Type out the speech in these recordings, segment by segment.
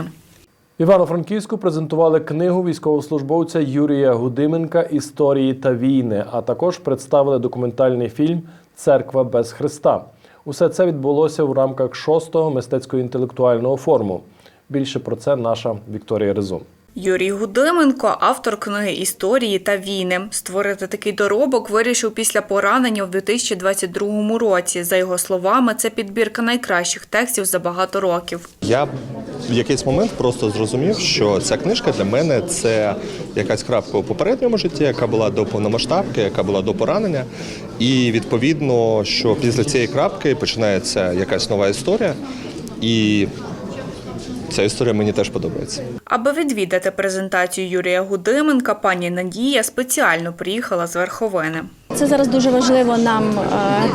України. В Івано-Франківську презентували книгу військовослужбовця Юрія Гудименка Історії та війни, а також представили документальний фільм Церква без Христа. Усе це відбулося в рамках шостого мистецько-інтелектуального форуму. Більше про це наша Вікторія Резун. Юрій Гудименко, автор книги історії та війни. Створити такий доробок вирішив після поранення в 2022 році. За його словами, це підбірка найкращих текстів за багато років. Я в якийсь момент просто зрозумів, що ця книжка для мене це якась крапка у попередньому житті, яка була до повномасштабки, яка була до поранення. І відповідно, що після цієї крапки починається якась нова історія. І ця історія мені теж подобається. Аби відвідати презентацію Юрія Гудименка, пані Надія спеціально приїхала з Верховини. Це зараз дуже важливо нам е,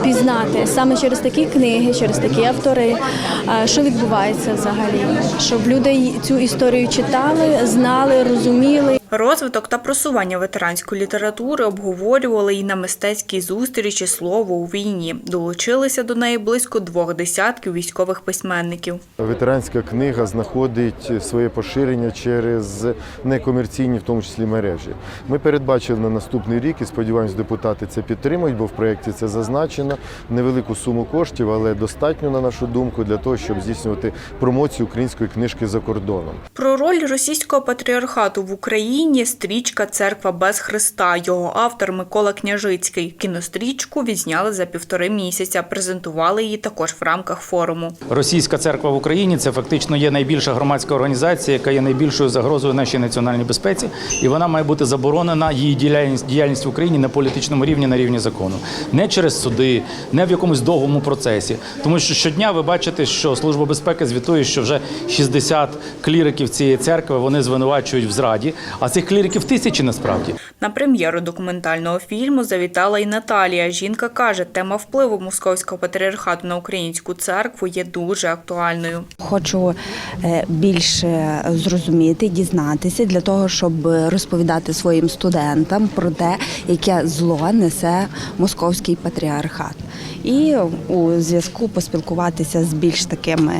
пізнати саме через такі книги, через такі автори, е, що відбувається взагалі, щоб люди цю історію читали, знали, розуміли. Розвиток та просування ветеранської літератури обговорювали і на мистецькій зустрічі слово у війні. Долучилися до неї близько двох десятків військових письменників. Ветеранська книга знаходить своє поширення через некомерційні, в тому числі мережі. Ми передбачили на наступний рік і сподіваємось, депутати це підтримують, бо в проєкті це зазначено. Невелику суму коштів, але достатньо, на нашу думку, для того, щоб здійснювати промоцію української книжки за кордоном. Про роль російського патріархату в Україні стрічка Церква без Христа. Його автор Микола Княжицький. Кінострічку відзняли за півтори місяця. Презентували її також в рамках форуму. Російська церква в Україні це фактично є найбільша громадська організація, яка є найбільшою загрозою нашій національній безпеці, і вона має бути заборонена її діяльність діяльність в Україні на політичному рівні, на рівні закону, не через суди, не в якомусь довгому процесі. Тому що щодня ви бачите, що служба безпеки звітує, що вже 60 кліриків цієї церкви вони звинувачують в зраді, а цих кліриків тисячі насправді. На прем'єру документального фільму завітала і Наталія. Жінка каже, тема впливу московського патріархату на українську церкву є дуже актуальною. Хочу е, більше зрозуміти, дізнатися для того, щоб розповідати своїм студентам про те, яке зло несе московський патріархат. І у зв'язку поспілкуватися з більш такими,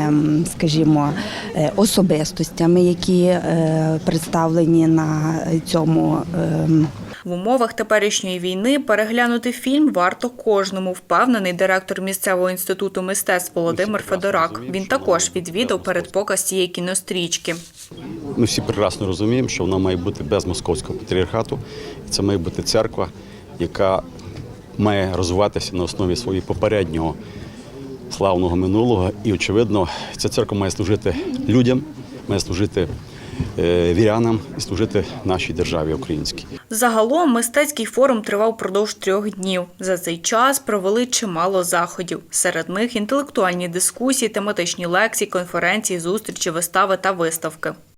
скажімо, е, особистостями, які е, представлені на цьому. ем, В умовах теперішньої війни переглянути фільм варто кожному, впевнений директор місцевого інституту мистецтв Володимир Федорак. Він також відвідав передпоказ цієї кінострічки. Ми всі прекрасно розуміємо, що вона має бути без московського патріархату. Це має бути церква, яка має розвиватися на основі своєї попереднього славного минулого. І, очевидно, ця церква має служити людям, має служити е, вірянам і служити нашій державі українській. Загалом мистецький форум тривав впродовж трьох днів. За цей час провели чимало заходів. Серед них інтелектуальні дискусії, тематичні лекції, конференції, зустрічі, вистави та виставки.